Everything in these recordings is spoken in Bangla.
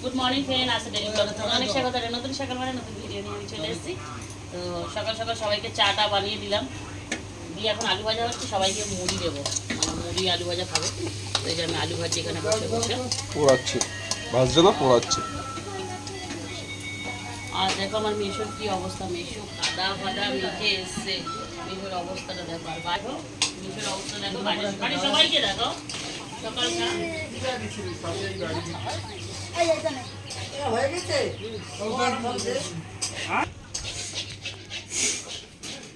গুড মর্নিং ফ্রেন্ড আসে ডেলি ব্লগ থেকে অনেক স্বাগত নতুন সকাল মানে নতুন ভিডিও নিয়ে আমি চলে এসেছি। তো সকাল সকাল সবাইকে চাটা বানিয়ে দিলাম। দিয়ে এখন আলু ভাজা হচ্ছে সবাইকে মুড়ি দেবো। মানে মুড়ি আলু ভাজা খাবে। তো এই যে আমি আলু ভাজি এখানে বসে বসে। পোড়াচ্ছে। ভাজছে না পোড়াচ্ছে? আর দেখো আমার মেশোর কি অবস্থা। মেশো কাদা ফাদা মেখে এসছে। মেশোর অবস্থাটা দেখো। আর বাইরে মেশোর অবস্থা দেখো। সবাইকে দেখো। সকাল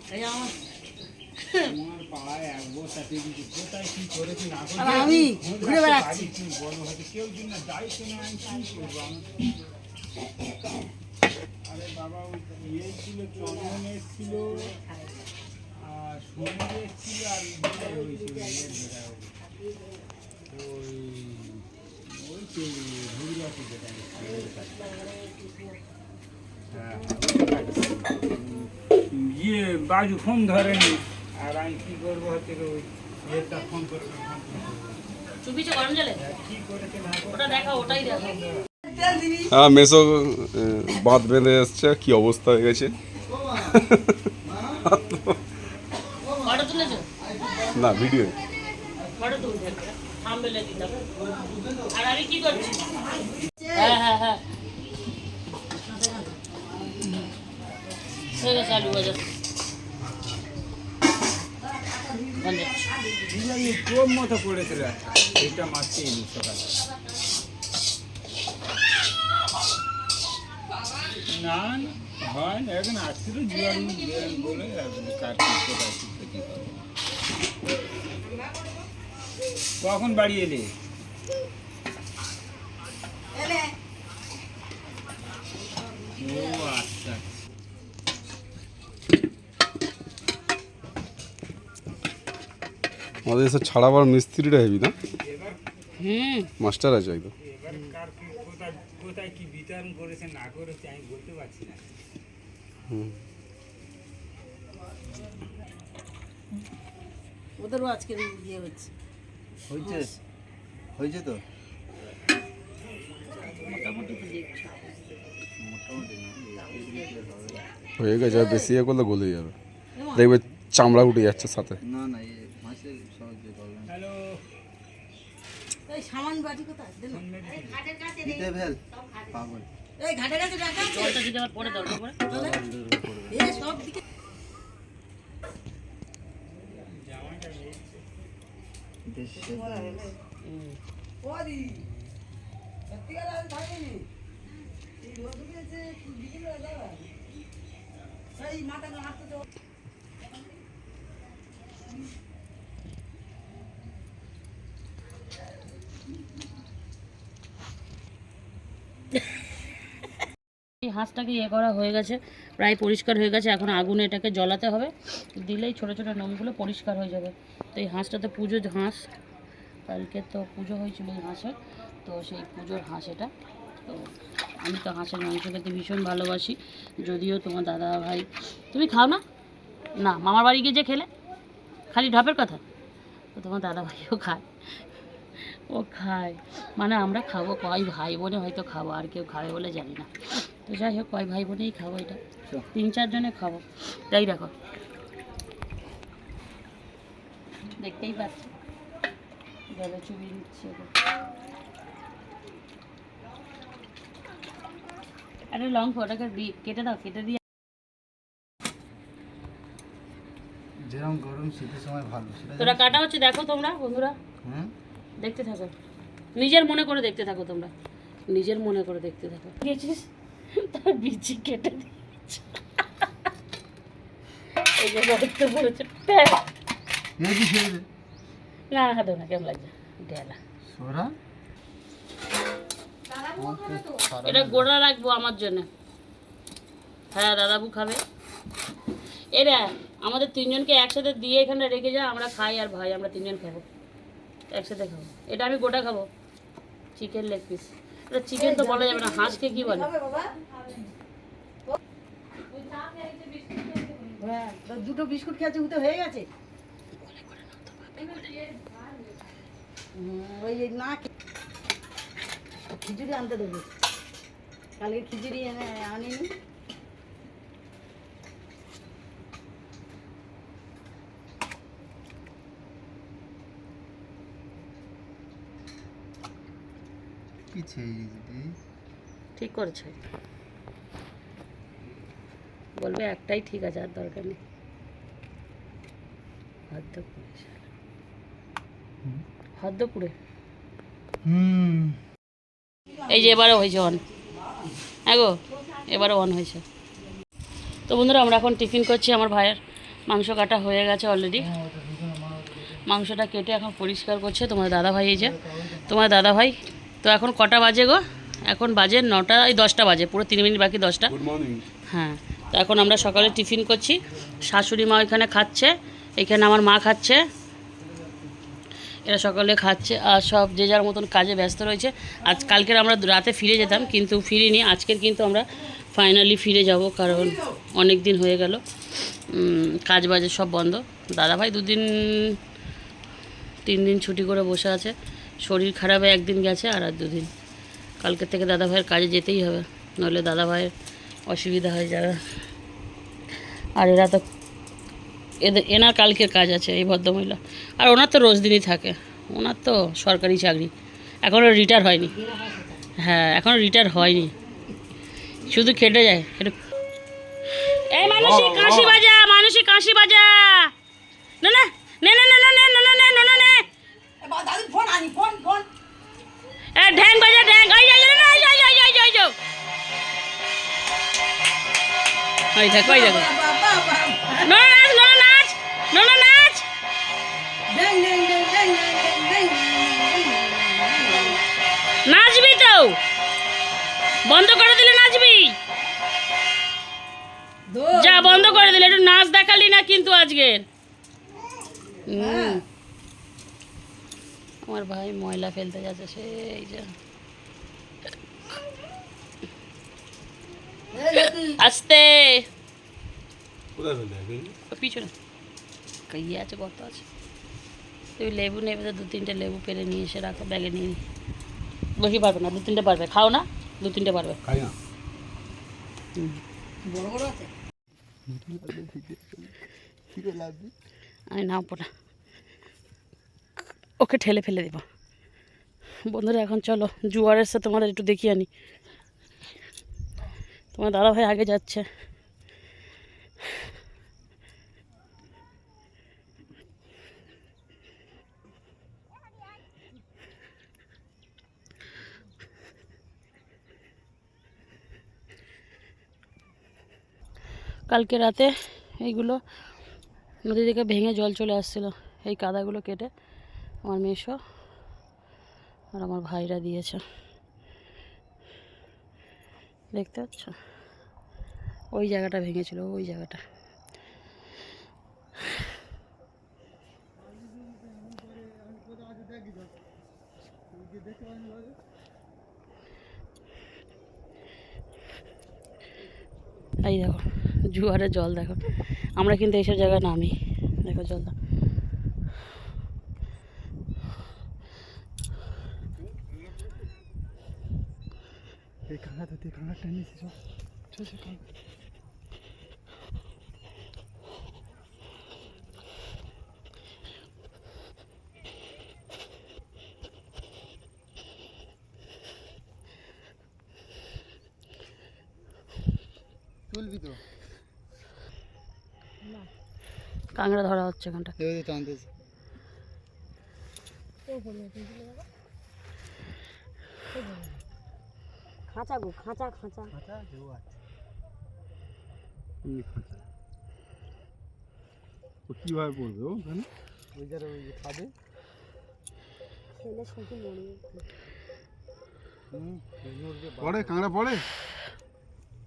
এই যে আমার আর আমি ঘুরে বেড়াচ্ছি। আরে বাবা ইয়ে ছিল চন্দন এসছিল আর সমুদ্র এসছিল আর ইয়ে বাজু ফোন ধরেনি আর আমি কি করব হচ্ছে ওই ইয়েটা ফোন করে চুপিছে গরম জলে কি করেছে না করে ওটা দেখো ওটাই দেখো হ্যাঁ মেসো বাঁধ বেঁধে এসছে কি অবস্থা হয়ে গেছে না ভিডিও কি করছি? হ্যাঁ হ্যাঁ হ্যাঁ। হয়ে গেছে আলু বাজার কম মতো পড়েছিল এইটা মারতে এলি সকালে না হয় না, এখন আসছিল জুয়ান জুয়ান বলে এখন কার্তিক কোথায় শিখতে কি করব কখন বাড়ি এলে? ও আচ্ছা। আমাদের এসে ছাড়াবার মিস্ত্রিটা হেবি না? হুম। মাস্টার আছে একদম। কোথায় কি বিতরণ করেছে না করেছে আমি বলতে পারছি না। ওদেরও আজকে ইয়ে হচ্ছে। হয়েছে? হয়েছে তো? হয়ে গেছে বেশি ইয়ে করলে গলে যাবে। দেখবে চামড়া উঠে যাচ্ছে সাথে। না না এই ঘাটের কাছে রাখা জলটা দিতে আবার পরে দরকার পড়ে। এ সব দিকে দেশে হুম। হাঁসটাকে ইয়ে করা হয়ে গেছে, প্রায় পরিষ্কার হয়ে গেছে, এখন আগুনে এটাকে জ্বলাতে হবে। দিলেই ছোট ছোট নোমগুলো পরিষ্কার হয়ে যাবে। তো এই হাঁসটাতে পুজো হাঁস। কালকে তো পুজো হয়েছিল এই হাঁসের তো সেই পুজোর হাঁস এটা। তো আমি তো হাঁসের মাংস খেতে ভীষণ ভালোবাসি। যদিও তোমার দাদা ভাই তুমি খাও না? না মামার বাড়ি গিয়ে যে খেলে। খালি ঢপের কথা। তো তোমার দাদা ভাইও খায়। ও খায়। মানে আমরা খাব কয় ভাই বোনে হয়তো খাব আর কেউ খাবে বলে জানি না। তো যাই হোক কয় ভাই বোনেই খাব এটা। তিন চারজনে খাব। তাই দেখো। দেখতেই পাচ্ছ। জলে চুবিয়ে নিচ্ছে। আরে লং ওটাকে দি- কেটে দাও কেটে দিয়ে যেরকম গরম শীতের সময় ভালো তোরা কাটা হচ্ছে দেখো তোমরা বন্ধুরা। দেখতে থাকো। নিজের মনে করে দেখতে থাকো তোমরা। নিজের মনে করে দেখতে থাকো। গেছিস? তার বিচি কেটে দিয়েছে। এই যে রক্ত পড়েছে প্যাক। এই কি ছেড়ে না হাতে না কেমন লাগছে? ডেলা সোরা এটা গোড়া রাখব আমার জন্য। হ্যাঁ দাদাবু খাবে। এরা আমাদের তিনজনকে একসাথে দিয়ে এখানে রেখে যা আমরা খাই আর ভাই আমরা তিনজন খাব। একসাথে খাব। এটা আমি গোটা খাব। চিকেন লেগ পিস এটা চিকেন তো বলা যাবে না হাঁসকে কি বলে? হ্যাঁ দুটো বিস্কুট খেয়েছে উঠে হয়ে গেছে। ওই না খিচুড়ি আনতে দেবো। কালকে খিচুড়ি এনে আনিনি। ঠিক করেছে। বলবে একটাই ঠিক আছে আর দরকার নেই। হদ্দপুরে এই যে এবারও হয়েছে অন হ্যাঁ গো এবারও অন হয়েছে। তো বন্ধুরা আমরা এখন টিফিন করছি আমার ভাইয়ের মাংস কাটা হয়ে গেছে অলরেডি মাংসটা কেটে এখন পরিষ্কার করছে তোমার দাদা ভাই এই যে। তোমার দাদা ভাই তো এখন কটা বাজে গো? এখন বাজে নটা এই দশটা বাজে পুরো তিন মিনিট বাকি দশটা। হ্যাঁ তো এখন আমরা সকালে টিফিন করছি। শাশুড়ি মা ওইখানে খাচ্ছে এখানে আমার মা খাচ্ছে। এরা সকালে খাচ্ছে আর সব যে যার মতন কাজে ব্যস্ত রয়েছে। আজ কালকের আমরা রাতে ফিরে যেতাম, কিন্তু ফিরিনি। আজকের কিন্তু আমরা ফাইনালি ফিরে যাব, কারণ অনেক দিন হয়ে গেল। কাজ বাজে সব বন্ধ। দাদাভাই দুদিন, তিন দিন ছুটি করে বসে আছে। শরীর খারাপে একদিন গেছে আর আর দুদিন। কালকের থেকে দাদাভাইয়ের কাজে যেতেই হবে। নইলে দাদাভাইয়ের অসুবিধা হয়ে যাবে। আর এরা তো এদের এনার কালকের কাজ আছে এই ভদ্রমহিলা। আর ওনার তো রোজ দিনই থাকে। ওনার তো সরকারি চাকরি। এখনও রিটায়ার হয়নি। হ্যাঁ এখনও রিটায়ার হয়নি। শুধু খেটে যায় একটু এই মানুষই কাশি বাজা মানুষই কাশি বাজা। না না নে নে নে নে নে নে নে নে। নে নে ফোন আনি ফোন ফোন। এ ঢ্যাং বাজা ঢ্যাং। এই যাই না এই যাই যাই ওই দেখো ওই দেখো। বাবা বাবা। নো নাচ নো নাচ! নাচবি তো! বন্ধ করে দিলে নাচবি! যা বন্ধ করে দিলে একটু নাচ দেখালি না কিন্তু আজকের। আমার ভাই ময়লা ফেলতে যাচ্ছে সেই যে। আস্তে। কোথায় পিছনে কাইয়ে আছে কত আছে। তুমি লেবু নেবে তো দু তিনটে লেবু পেরে নিয়ে এসে রাখো ব্যাগে নিয়ে বেশি পারবে না দু তিনটে পারবে খাও না দু তিনটে পারবে। খাই না। বড় বড় আছে? আমি নামবো না ওকে ঠেলে ফেলে দেব। বন্ধুরা এখন চলো জুয়ার এসে তোমাদের একটু দেখিয়ে আনি। তোমার দাদা ভাই আগে যাচ্ছে। কালকে রাতে এইগুলো নদী থেকে ভেঙে জল চলে আসছিল, এই কাদাগুলো কেটে আমার মেশো আর আমার ভাইরা দিয়েছে। দেখতে পাচ্ছ? ওই জায়গাটা ভেঙেছিল, ওই জায়গাটা। এই দেখো। জুয়ারের জল দেখো। আমরা কিন্তু এইসব জায়গায় নামি। দেখো জল তুলবি তো। কাঁকড়া ধরা হচ্ছে টানতেছে খাঁচা গো খাঁচা খাঁচা। কীভাবে পড়বে ও ওখানে? ওই যারা ওই খাবে ছেলে শুধু মরে পড়ে কাঁকড়া পড়ে?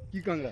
কি কাঁকড়া?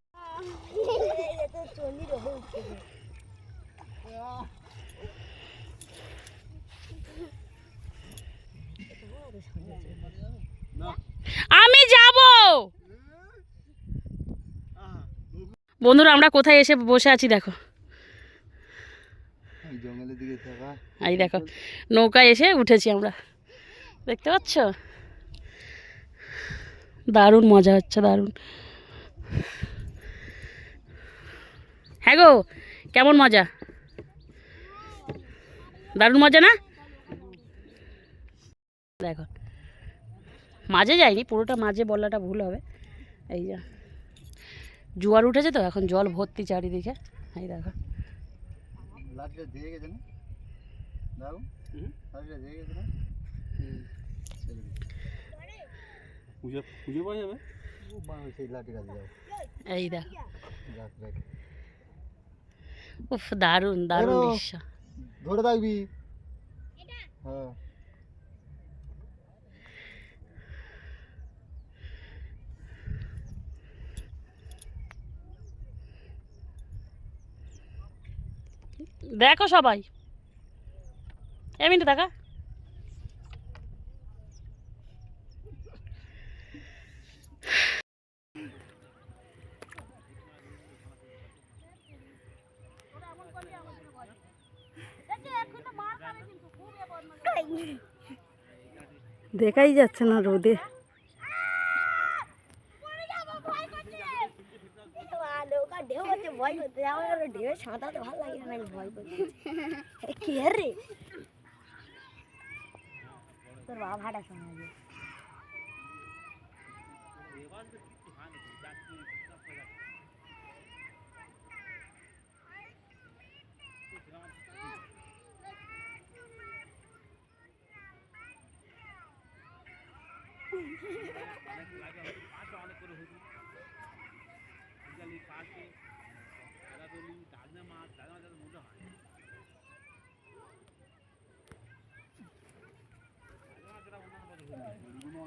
আমি যাব! বন্ধুরা আমরা কোথায় এসে বসে আছি দেখো। এই দেখো নৌকায় এসে উঠেছি আমরা। দেখতে পাচ্ছ? দারুণ মজা হচ্ছে দারুণ। হ্যাঁ গো কেমন মজা? দারুণ মজা না? দেখো মাঝে যায়নি পুরোটা মাঝে বলাটা ভুল হবে। এই যা জোয়ার উঠেছে তো এখন জল ভর্তি চারিদিকে। এই দেখো। এই দেখ। উফ দারুণ দারুণ দৃশ্য। ধরে থাকবি। হ্যাঁ। দেখো সবাই। এমনি দেখা দেখাই যাচ্ছে না রোদে। তোর ঢেউ হচ্ছে ভয় করতে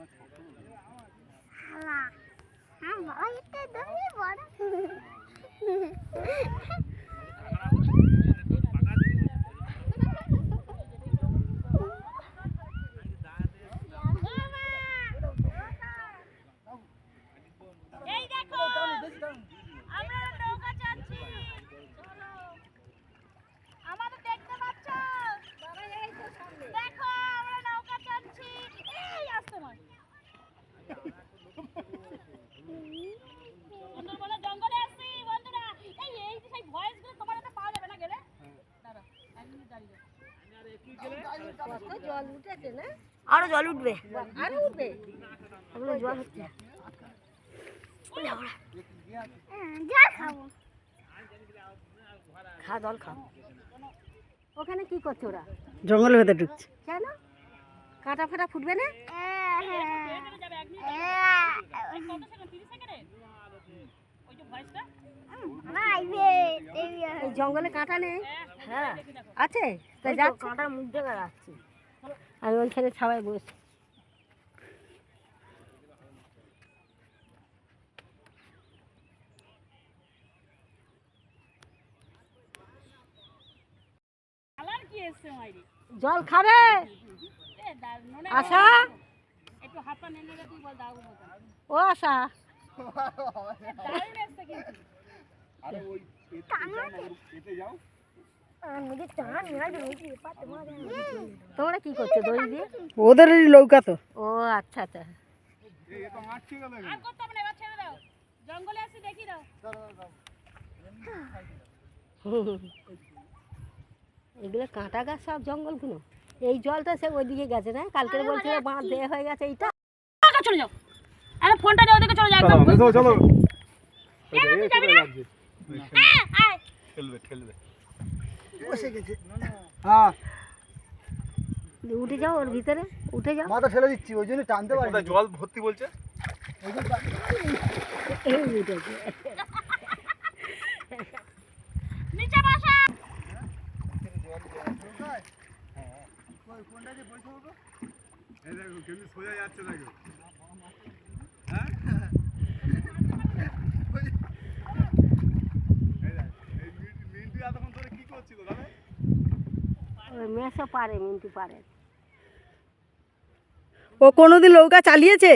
আমার ঢেউ সাঁতারতে ভালো লাগে না আমি ভয় করছি কি রে তোর বাবা ভাড়া শোনা এই দেখো আমরা নৌকা চাচ্ছি চলো আমাদের দেখতে পাচ্ছ দেখো আমরা নৌকা চাচ্ছি এই আসতে নয় বন্ধুরা বলে জঙ্গলে আসছি বন্ধুরা এই এই যে সেই ভয়েসগুলো তোমার হাতে পাওয়া যাবে না গেলে দাঁড়া এক মিনিট দাঁড়িয়ে জল উঠেছে না আরও জল উঠবে। আরও উঠবে? এখনও জল হচ্ছে। খা জল খাও ওখানে কি করছে ওরা? জঙ্গলের ভেতরে ঢুকছে। কেন? কাটা ফাটা ফুটবে না? জঙ্গলে কাঁটা নেই। হ্যাঁ। আছে? তা যাচ্ছে। কাঁটার মুখ দেখা যাচ্ছে। আমি ওইখানে সবাই বসে। কালার কি এসছে মাইরি? জল খাবে? আশা? ও আশা। দারুণ এসছে কিন্তু। তোমরা কি করছ দড়ি দিয়ে? ওদেরই নৌকা তো। ও আচ্ছা আচ্ছা। আর করতে হবে না এবার ছেড়ে দাও জঙ্গলে আসি দেখি দাও এগুলো কাঁটা গাছ সব জঙ্গলগুলো। এই জলটা সে ওইদিকে গেছে না? কালকে বলছিল বাঁধ দেওয়া হয়ে গেছে এইটা। টাকা চলে যাও আরে ফোনটা নিয়ে ওদিকে চলে যাও একদম। চলো চলো। আয়, আয়। খেলবে খেলবে। বসে গেছে। হ্যাঁ। উঠে যাও ওর ভিতরে উঠে যাও। মাথা ফেলে দিচ্ছি ওই জন্য টানতে পারি জল ভর্তি বলছে? এই উঠেছে নিচে বসো। ওই মেসো পারে মিন্টু পারে। ও কোনোদিন নৌকা চালিয়েছে?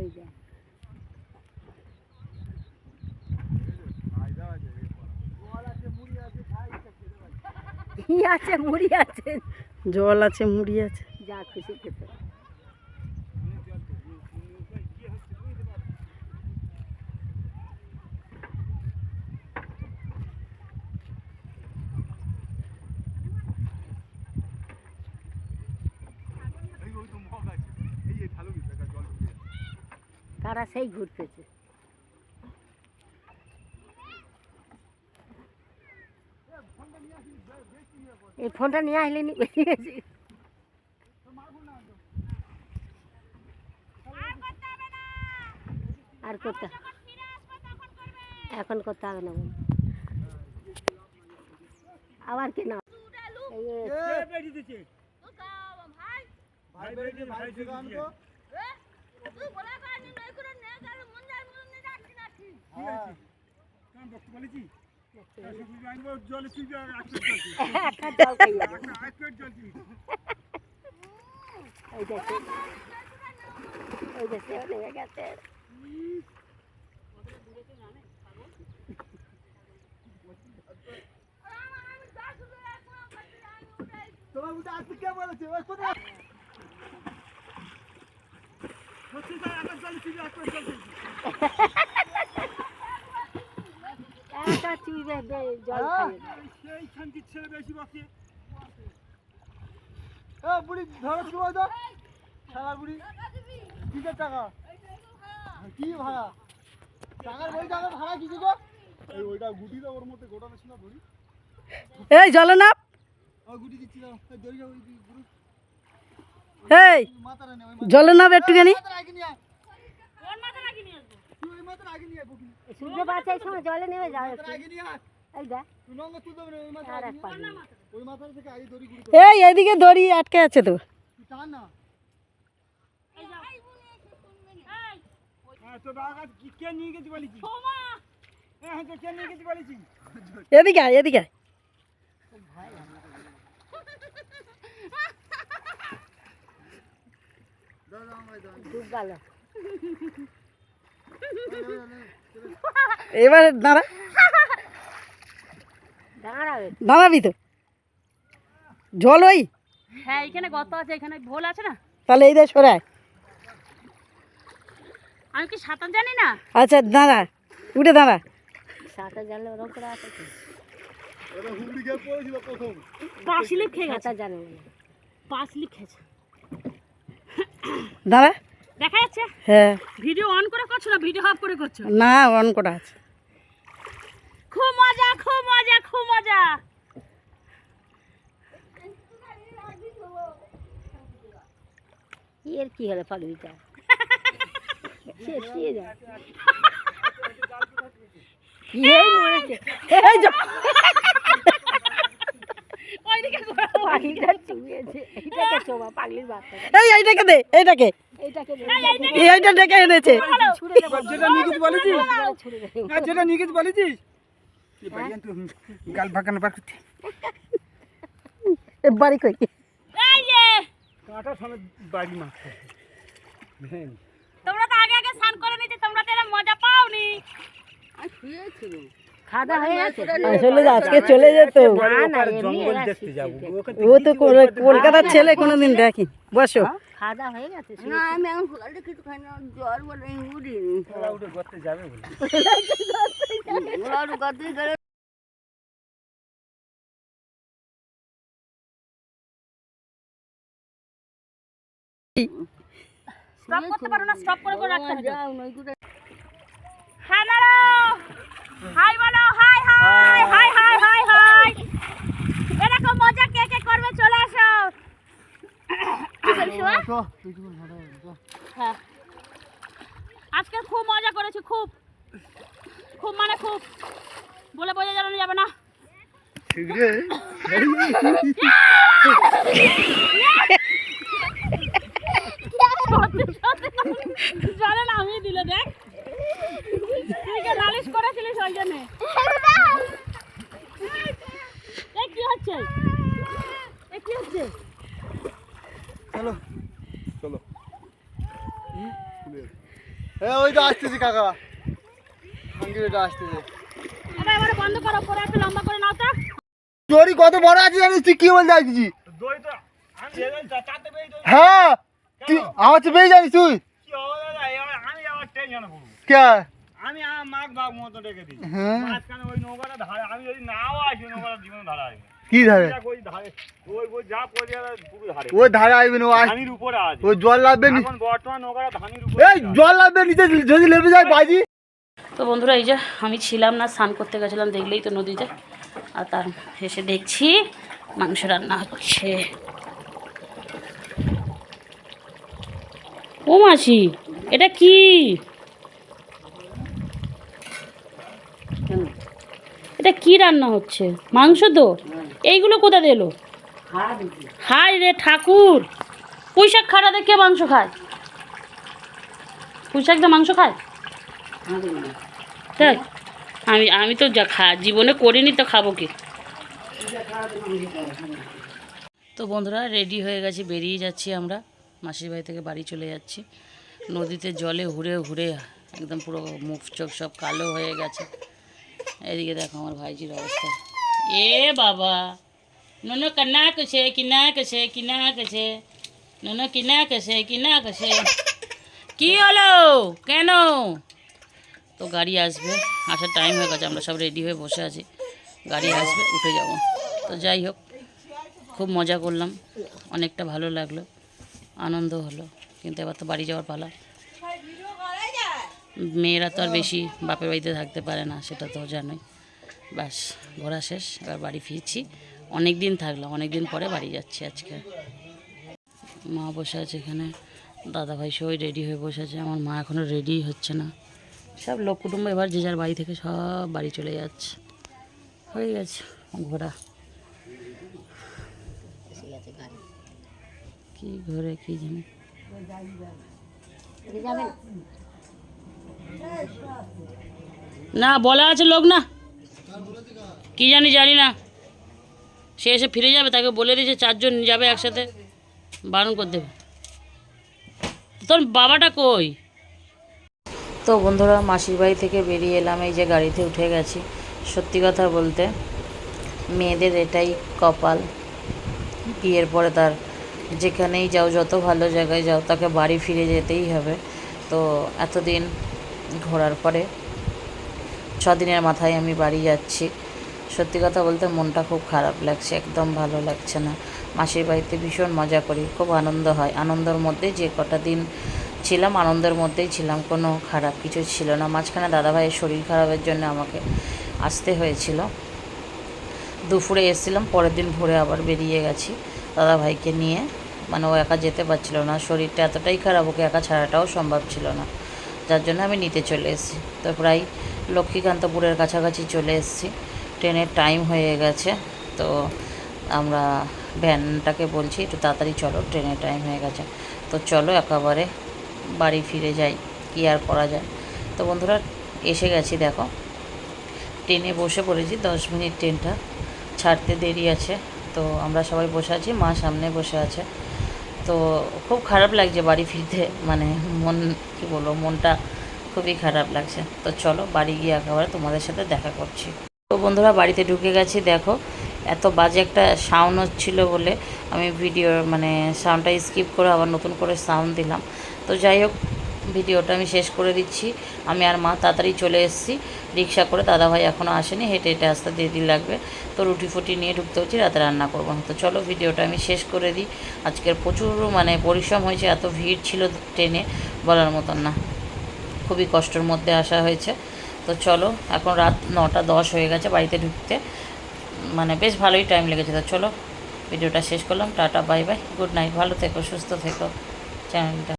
ওই যে। কি আছে মুড়ি আছে? জল আছে মুড়ি আছে। যা খুশি খেতে। তারা সেই ঘুরতেছে। ফোনটা নিয়ে আসলে নি আর করতে এখন করতে হবে না বল। আবার কি না এই যে একটা জল খাই যাব। এই যে সে- এই যে সেও নেমে গেছে একটা চুইবে বে- জল খাই বুড়ি ধরো টাকা বুড়ি কিসের টাকা? কি ভাড়া? টাকার বই টাকা ভাড়া কিছু গো? এই ওইটা গুটি দাও ওর মধ্যে গোটানো ছিল ধরি। এই জলে ও গুটি দিচ্ছি দাও। দড়ি ওই গুরু এই নে জলে নাপ একটুখানি। আগে নিয়ে আয়। তুই ওই মাথাটা আগে নিয়ে আয় বকি সূর্য বাচ্চার সময় জলে নেমে যাও একটু আগে নিয়ে আয় এই দেখ তুই লঙ্কা তুলতে হবে না ওই মাথা আর আগে এক নিয়ে পানি আয়। ওই মাথাটা থেকে আগে দড়ি গুড়ি এই এদিকে দড়ি আটকে আছে তো তুই টান না এদিকে আয় এদিকে আয় ডুব গেল এবার দাঁড়া। দাঁড়াবে তো। জল ওই। হ্যাঁ এখানে গত আছে এখানে ভোল আছে না? তাহলে এই দেয় সরায় আমি কি সাঁতার জানি না? আচ্ছা দাঁড়া। উঠে দাঁড়া। সাঁতার জানলে ওরকম করে আছে কি এটা হুগলি গিয়ে পড়েছিল প্রথম। পা স্লিপ খেয়ে গেছে। জানে না পা স্লিপ খেয়েছে। দাঁড়া। দেখা যাচ্ছে? হ্যাঁ। ভিডিও অন করে করছ না ভিডিও অফ করে করছ? না অন করা আছে। খুব মজা খুব মজা খুব মজা। এর কি হলো পাগড়িটা সে শুয়ে যায় এই মরেছে এই জ- ওইদিকে পাগড়িটা চুয়েছে এইটাকে চোবা পাগলির বাচ্চাটা। এই এইটাকে দে এইটাকে। এইটাকে এই এইটা ডেকে এনেছে। যেটা নিকিত বলেছি বলেছিস? গাল ফাঁকানো পাক এ বাড়ি কই? এই কাঁটা সমেত বাড়ি মাছ তোমরা তো আগে আগে স্নান করে নিয়েছে তোমরা তো মজা পাওনি। আর খাওয়া দাওয়া হয়ে গেছে? আসলে আজকে চলে যেত। না না এমনি ও তো কলকাতার ছেলে কোনোদিন দেখি। বসো। খাওয়া দাওয়া হয়ে গেছে না আমি এখন ফুলাটা কিছু খাই না জ্বর বলে উড়ি করতে যাবে বলে। স্টপ করতে পারো না স্টপ করে করে রাখতে হবে যাও হ্যাঁ দাঁড়াও। হাই বলো hi hi hi hi hi hi. এরকম মজা কে কে করবে চলে আসো। হ্যাঁ আজকে খুব মজা করেছি খুব। খুব মানে খুব। বলে বোঝা জানানো যাবে না। জলে নামিয়ে দিল দেখ। নালিশ করেছিলিস ওই জন্য। কি হচ্ছে? কি হচ্ছে? চলো চলো। হ্যাঁ ওই তো আসতেছি কাকা। হাঙ্গিটা আসতেছে। এটা বন্ধ করো পরে একটু লম্বা করে নাও তো। তোরই কত বড় আছে জানিস তুই? কি বলতে আসছিস হ্যাঁ তুই জানিস তুই? কি দাদা? এবার আমি আমার মাঘ ভাগ মতো রেখে দিই। হ্যাঁ। মাঝখানে ওই নৌকাটা ধারে আমি যদি নাও আসি নৌকাটা জীবন ধারা আসবে। কি ধারে? ওই ধারে ওই ওই যা পড়ে ধারে। ওই আসবে না ধানির উপরে ওই জল লাগবে এখন বর্তমান নৌকাটা ধানির উপরে এই জল লাগবে নিচে যদি লেবে যায় বাজি। তো বন্ধুরা এই যে আমি ছিলাম না স্নান করতে গেছিলাম দেখলেই তো নদীতে। আর তার এসে দেখছি মাংস রান্না হচ্ছে। ও মাসি এটা কি? এটা কি রান্না হচ্ছে? মাংস তো? এইগুলো কোথা দিলো হাই রে ঠাকুর! পুঁইশাক খাড়া দেখে মাংস খায়? পুঁইশাক দিয়ে মাংস খায়? তাই আমি আমি তো যা খা, জীবনে করিনি তো খাব কি? তো বন্ধুরা রেডি হয়ে গেছি, বেরিয়ে যাচ্ছি আমরা। মাসির বাড়ি থেকে বাড়ি চলে যাচ্ছি। নদীতে জলে হুড়ে হুড়ে, একদম পুরো মুখ চোখ সব কালো হয়ে গেছে। এদিকে দেখো আমার ভাইজির অবস্থা। এ বাবা, নুনো কান্না কেছে কিনা কেছে কিনা কেছে নুনো কিনা কেছে কিনা কেছে কি হলো? কেন? তো গাড়ি আসবে, আসার টাইম হয়ে গেছে, আমরা সব রেডি হয়ে বসে আছি। গাড়ি আসবে, উঠে যাব। তো যাই হোক, খুব মজা করলাম, অনেকটা ভালো লাগল, আনন্দ হলো, কিন্তু এবার তো বাড়ি যাওয়ার পালা। মেয়েরা তো আর বেশি বাপের বাড়িতে থাকতে পারে না, সেটা তো জানোই। ব্যাস, ঘোরা শেষ, এবার বাড়ি ফিরছি। অনেক দিন থাকলাম অনেক দিন পরে বাড়ি যাচ্ছি আজকে। মা বসে আছে এখানে দাদা ভাই সবাই রেডি হয়ে বসে আছে, আমার মা এখনও রেডি হচ্ছে না। সব লোক কুটুম্ব এবার যে যার বাড়ি থেকে সব বাড়ি চলে যাচ্ছে। হয়ে গেছে ঘোরা। কি ঘোরে কি জানি। না বলা আছে লোক না। কি জানি জানি না। সে এসে ফিরে যাবে, তাকে বলে দিয়েছে, চারজন যাবে একসাথে, বারণ করে দেবে। তোর বাবাটা কই? তো বন্ধুরা, মাসির বাড়ি থেকে বেরিয়ে এলাম, এই যে গাড়িতে উঠে গেছি। সত্যি কথা বলতে, মেয়েদের এটাই কপাল। বিয়ের পরে তার যেখানেই যাও, যত ভালো জায়গায় যাও, তাকে বাড়ি ফিরে যেতেই হবে। তো এতদিন ঘোরার পরে ছ দিনের মাথায় আমি বাড়ি যাচ্ছি। সত্যি কথা বলতে মনটা খুব খারাপ লাগছে, একদম ভালো লাগছে না। মাসির বাড়িতে ভীষণ মজা করি, খুব আনন্দ হয়। আনন্দের মধ্যে যে কটা দিন ছিলাম, আনন্দের মধ্যেই ছিলাম, কোনো খারাপ কিছু ছিল না। মাঝখানে দাদাভাইয়ের শরীর খারাপের জন্য আমাকে আসতে হয়েছিল। দুপুরে এসেছিলাম, পরের দিন ভোরে আবার বেরিয়ে গেছি দাদাভাইকে নিয়ে। মানে ও একা যেতে পারছিল না, শরীরটা এতটাই খারাপ, ওকে একা ছাড়াটাও সম্ভব ছিল না। যার জন্য আমি নিতে চলে এসেছি। তো প্রায় লক্ষ্মীকান্তপুরের কাছাকাছি চলে এসেছি। ট্রেনের টাইম হয়ে গেছে, তো আমরা ভ্যানটাকে বলছি, একটু তাড়াতাড়ি চলো, ট্রেনের টাইম হয়ে গেছে। তো চলো একেবারে বাড়ি ফিরে যাই, কী আর করা যায়। তো বন্ধুরা, এসে গেছি দেখো। ট্রেনে বসে পড়েছি, দশ মিনিট ট্রেনটা ছাড়তে দেরি আছে। তো আমরা সবাই বসে আছি, মা সামনে বসে আছে। তো খুব খারাপ লাগছে বাড়ি ফিরতে। মানে মন, কি বলব, মনটা খুবই খারাপ লাগছে। তো চলো বাড়ি গিয়ে একেবারে তোমাদের সাথে দেখা করছি। তো বন্ধুরা, বাড়িতে ঢুকে গেছি, দেখো। এত বাজে একটা সাউন্ড হচ্ছিল বলে আমি ভিডিও মানে সাউন্ডটা স্কিপ করে আবার নতুন করে সাউন্ড দিলাম। তো যাই হোক ভিডিওটা আমি শেষ করে দিচ্ছি। আমি আর মা তাড়াতাড়ি চলে এসেছি। রিক্সা করে দাদাভাই এখনও আসেনি, হেঁটে হেঁটে আসতে দেরি লাগবে। তো রুটি ফুটি নিয়ে ঢুকতে হচ্ছে, রাতে রান্না করব। তো চলো ভিডিওটা আমি শেষ করে দিই। আজকের প্রচুর মানে পরিশ্রম হয়েছে, এত ভিড় ছিল ট্রেনে বলার মতন না। খুবই কষ্টের মধ্যে আসা হয়েছে। তো চলো, এখন রাত নটা দশ হয়ে গেছে বাড়িতে ঢুকতে। মানে বেশ ভালোই টাইম লেগেছে। তো চলো, ভিডিওটা শেষ করলাম। Tata bye bye good night ভালো থেকো, সুস্থ থেকো চ্যানেলটা